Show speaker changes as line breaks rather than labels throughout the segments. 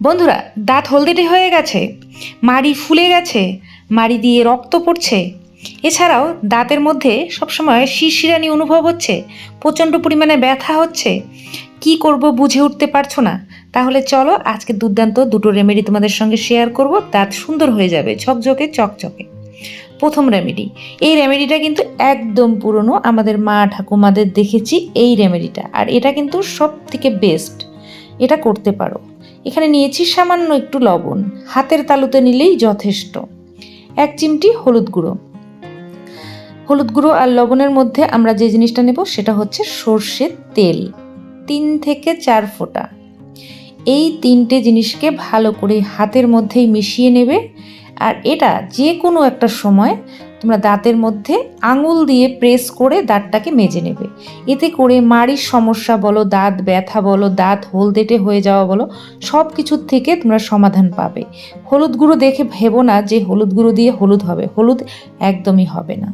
বন্ধুরা, দাঁত হলদেটে হয়ে গেছে, মাড়ি ফুলে গেছে, মাড়ি দিয়ে রক্ত পড়ছে। এছাড়াও দাঁতের মধ্যে সবসময় শিরশিরানি অনুভব হচ্ছে, প্রচণ্ড পরিমাণে ব্যথা হচ্ছে। কি করব বুঝে উঠতে পারছ না? তাহলে চলো আজকে দুর্দান্ত দুটো রেমেডি তোমাদের সঙ্গে শেয়ার করব, দাঁত সুন্দর হয়ে যাবে, ঝকঝকে, চকচকে। প্রথম রেমেডি এই রেমেডিটা কিন্তু একদম পুরনো, আমাদের মা ঠাকুমাদের দেখেছি এই রেমেডিটা আর এটা কিন্তু সব থেকে বেস্ট এটা করতে পারো। এখানে নিয়েছি সামান্য একটু লবণ। হাতের তালুতে নিলেই যথেষ্ট। এক চিমটি হলুদ গুঁড়ো। হলুদ গুঁড়ো আর লবণের মধ্যে আমরা যে জিনিসটা নেব সেটা হচ্ছে সর্ষের তেল। তিন থেকে চার ফোঁটা। এই তিনটে জিনিসকে ভালো করে হাতের মধ্যেই মিশিয়ে নেবে। আর এটা যে কোনো একটা সময় তোমরা দাঁতের মধ্যে আঙুল দিয়ে প্রেস করে দাঁতটাকে মেজে নেবে। এতে করে মাড়ির সমস্যা বলো, দাঁত ব্যথা বলো, দাঁত হলদেটে হয়ে যাওয়া বলো সব কিছুর থেকে তোমরা সমাধান পাবে। হলুদ গুঁড়ো দেখে ভেবো না যে হলুদ গুঁড়ো দিয়ে হলুদ হবে, হলুদ একদমই হবে না।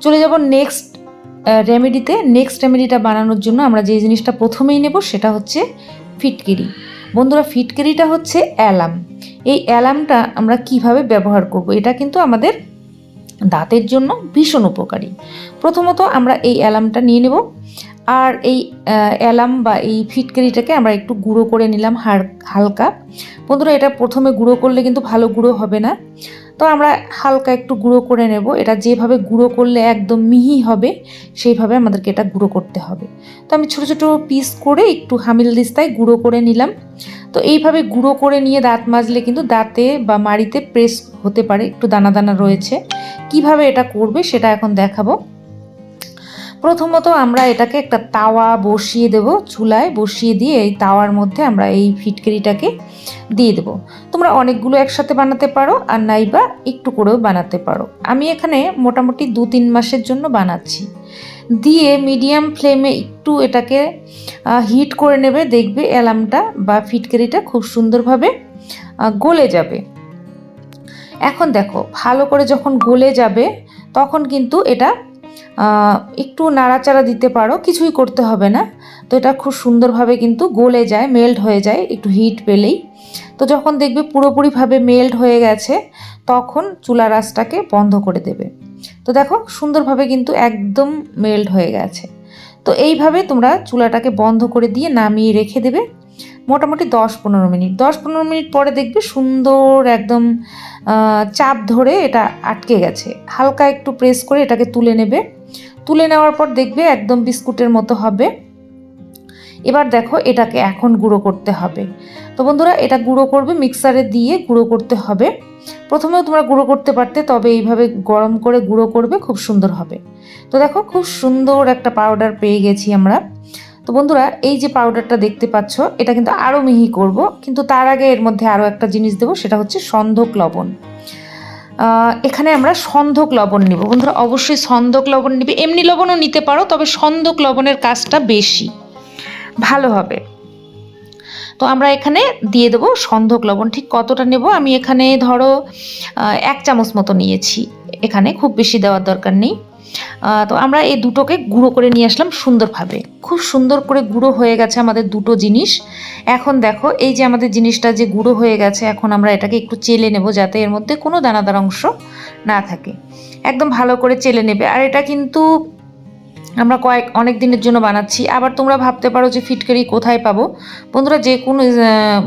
চলে যাব নেক্সট রেমেডিতে নেক্সট রেমেডিটা বানানোর জন্য আমরা যে জিনিসটা প্রথমেই নেব সেটা হচ্ছে ফিটকিরি। বন্ধুরা, ফিটকিরিটা হচ্ছে অ্যালাম এই অ্যালামটা আমরা কীভাবে ব্যবহার করব, এটা কিন্তু আমাদের দাঁতের জন্য ভীষণ উপকারী। প্রথমত আমরা এই অ্যালামটা নিয়ে নেব। আর এই অ্যালাম বা এই ফিটকারিটাকে আমরা একটু গুঁড়ো করে নিলাম হালকা। বন্ধুরা, এটা প্রথমে গুঁড়ো করলে কিন্তু ভালো গুঁড়ো হবে না। তো আমরা হালকা একটু গুঁড়ো করে নেব। এটা যেভাবে গুঁড়ো করলে একদম মিহি হবে, সেইভাবে আমাদেরকে এটা গুঁড়ো করতে হবে। তো আমি ছোটো ছোটো পিস করে একটু হামিল দিস্তায় গুঁড়ো করে নিলাম। তো এইভাবে গুঁড়ো করে নিয়ে দাঁত মাজলে কিন্তু দাঁতে বা মাড়িতে প্রেস হতে পারে। একটু দানা দানা রয়েছে। কীভাবে এটা করবে সেটা এখন দেখাবো। প্রথমত আমরা এটাকে একটা তাওয়া বসিয়ে দেব, চুলায় বসিয়ে দিয়ে এই তাওয়ার মধ্যে আমরা এই ফিটকারিটাকে দিয়ে দেবো। তোমরা অনেকগুলো একসাথে বানাতে পারো আর নাইবা একটু করেও বানাতে পারো। আমি এখানে মোটামুটি দু তিন মাসের জন্য বানাচ্ছি। দিয়ে মিডিয়াম ফ্লেমে একটু এটাকে হিট করে নেবে, দেখবে অ্যালামটা বা ফিটকারিটা খুব সুন্দরভাবে গলে যাবে। এখন দেখো, ভালো করে যখন গলে যাবে, তখন কিন্তু এটা একটু নাড়াচাড়া দিতে পারো, কিছুই করতে হবে না। তো এটা খুব সুন্দরভাবে কিন্তু গলে যায় মেল্ট হয়ে যায়, একটু হিট পেলেই। তো যখন দেখবে পুরোপুরিভাবে মেল্ট হয়ে গেছে, তখন চুলা রাসটাকে বন্ধ করে দেবে। তো দেখো, সুন্দরভাবে কিন্তু একদম মেল্ট হয়ে গেছে। তো এইভাবে তোমরা চুলাটাকে বন্ধ করে দিয়ে নামিয়ে রেখে দেবে। মোটামুটি দশ পনেরো মিনিট। দশ পনেরো মিনিট পরে দেখবে সুন্দর একদম চাপ ধরে এটা আটকে গেছে। হালকা একটু প্রেস করে এটাকে তুলে নেবে। তুলে নেওয়ার পর দেখবে একদম বিস্কুটের মতো হবে। এবার দেখো এটাকে এখন গুঁড়ো করতে হবে। তো বন্ধুরা, এটা গুঁড়ো করবে মিক্সারে দিয়ে গুঁড়ো করতে হবে। প্রথমেও তোমরা গুঁড়ো করতে পারতে, তবে এইভাবে গরম করে গুঁড়ো করবে, খুব সুন্দর হবে। তো দেখো খুব সুন্দর একটা পাউডার পেয়ে গেছি আমরা। তো বন্ধুরা, এই যে পাউডারটা দেখতে পাচ্ছ, এটা কিন্তু আরও মিহি করব, কিন্তু তার আগে এর মধ্যে আরও একটা জিনিস দেবো, সেটা হচ্ছে সন্ধক লবণ। এখানে আমরা সন্ধক লবণ নিব। বন্ধুরা, অবশ্যই সন্ধক লবণ নিবে। এমনি লবণও নিতে পারো, তবে সন্ধক লবণের কাজটা বেশি। ভালো হবে। তো আমরা এখানে দিয়ে দেবো সন্ধক লবণ। ঠিক কতটা নেব? আমি এখানে ধরো এক চামচ মতো নিয়েছি। এখানে খুব বেশি দেওয়ার দরকার নেই। তো আমরা এই দুটোকে গুঁড়ো করে নিয়ে আসলাম সুন্দরভাবে। খুব সুন্দর করে গুঁড়ো হয়ে গেছে আমাদের দুটো জিনিস। এখন দেখো, এই যে আমাদের জিনিসটা যে গুঁড়ো হয়ে গেছে, এখন আমরা এটাকে একটু চেলে নেব যাতে এর মধ্যে কোনো দানাদার অংশ না থাকে। একদম ভালো করে চেলে নেবে। আর এটা কিন্তু আমরা কয়েক, অনেক দিনের জন্য বানাচ্ছি। আবার তোমরা ভাবতে পারো যে ফিটকারি কোথায় পাবো। বন্ধুরা, যে কোনো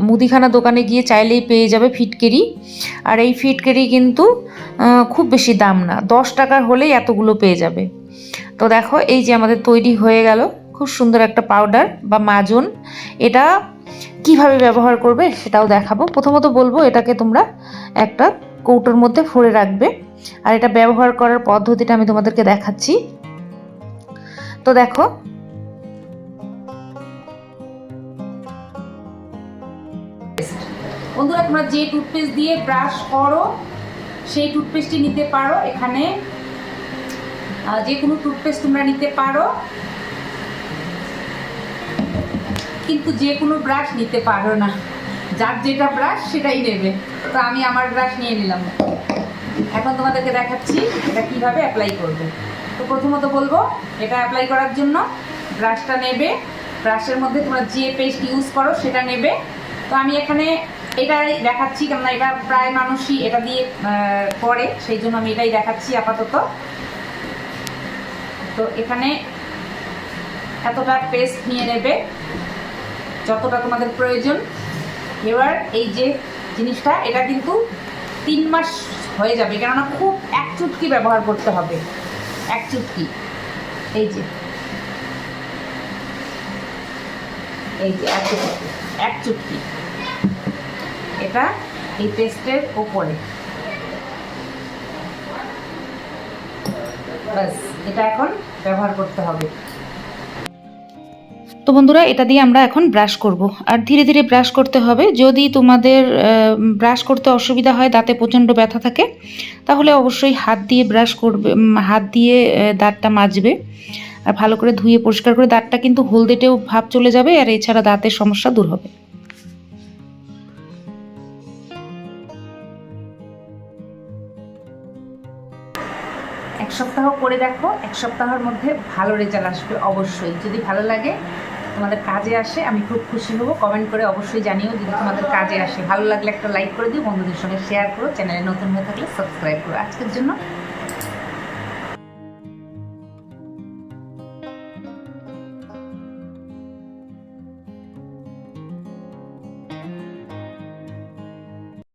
মুদিখানা দোকানে গিয়ে চাইলেই পেয়ে যাবে ফিটকেরি। আর এই ফিটকেরি কিন্তু খুব বেশি দাম না। দশ টাকার হলেই এতগুলো পেয়ে যাবে। তো দেখো, এই যে আমাদের তৈরি হয়ে গেল। খুব সুন্দর একটা পাউডার বা মাজন। এটা কীভাবে ব্যবহার করবে সেটাও দেখাবো। প্রথমত বলব, এটাকে তোমরা একটা কৌটোর মধ্যে ভরে রাখবে। আর এটা ব্যবহার করার পদ্ধতিটা আমি তোমাদেরকে দেখাচ্ছি। তো দেখো। বন্ধুরা, তোমরা যে টুথপেস্ট দিয়ে ব্রাশ করো, সেই টুথপেস্টটি নিতে পারো। এখানে যে কোনো টুথপেস্ট তোমরা নিতে পারো। কিন্তু যে কোনো ব্রাশ নিতে পারো না। যার যেটা ব্রাশ সেটাই নেবে। তো আমি আমার ব্রাশ নিয়ে নিলাম। এখন তোমাদেরকে দেখাচ্ছি এটা কীভাবে অ্যাপ্লাই করবে। তো প্রথমত বলব, এটা অ্যাপ্লাই করার জন্য ব্রাশটা নেবে। ব্রাশের মধ্যে তোমরা যে পেস্ট ইউজ করো, সেটা নেবে।
তো আমি এখানে এটাই দেখাচ্ছি, কেননা এটা প্রায় মানুষই এটা দিয়ে করে, সেই জন্য আমি এটাই দেখাচ্ছি আপাতত। তো এখানে এতটা পেস্ট নিয়ে নেবে, যতটা তোমাদের প্রয়োজন। এবার এই যে জিনিসটা, এটা কিন্তু তিন মাস হয়ে যাবে, কেননা খুব এক চুটকি ব্যবহার করতে হবে। এক চুটকি এই যে। এই যে, এক চুটকি। এক চুটকি। এটা এই পেস্টের ওপরে। ব্যাস, এটা এখন ব্যবহার করতে হবে। তো বন্ধুরা, এটা দিয়ে আমরা এখন ব্রাশ করব। আর ধীরে ধীরে ব্রাশ করতে হবে। যদি তোমাদের ব্রাশ করতে অসুবিধা হয়, দাঁতে প্রচণ্ড ব্যথা থাকে, তাহলে অবশ্যই হাত দিয়ে ব্রাশ করবে হাত দিয়ে দাঁতটা মাজবে। আর ভালো করে ধুয়ে পরিষ্কার করে দাঁতটা কিন্তু হলদেটেও ভাব চলে যাবে, আর এছাড়া দাঁতের সমস্যা দূর হবে। এক সপ্তাহ করে দেখো, এক সপ্তাহের মধ্যে ভালো রেজাল্ট আসবে অবশ্যই। যদি ভালো লাগে তোমাদের কাজে আসে, আমি খুব খুশি হব। কমেন্ট করে অবশ্যই জানিও যদি তোমাদের কাজে আসে। ভালো লাগলে একটা লাইক করে দিও, বন্ধুদের সঙ্গে শেয়ার করো চ্যানেলে নতুন হয়ে থাকলে সাবস্ক্রাইব করো। আজকের জন্য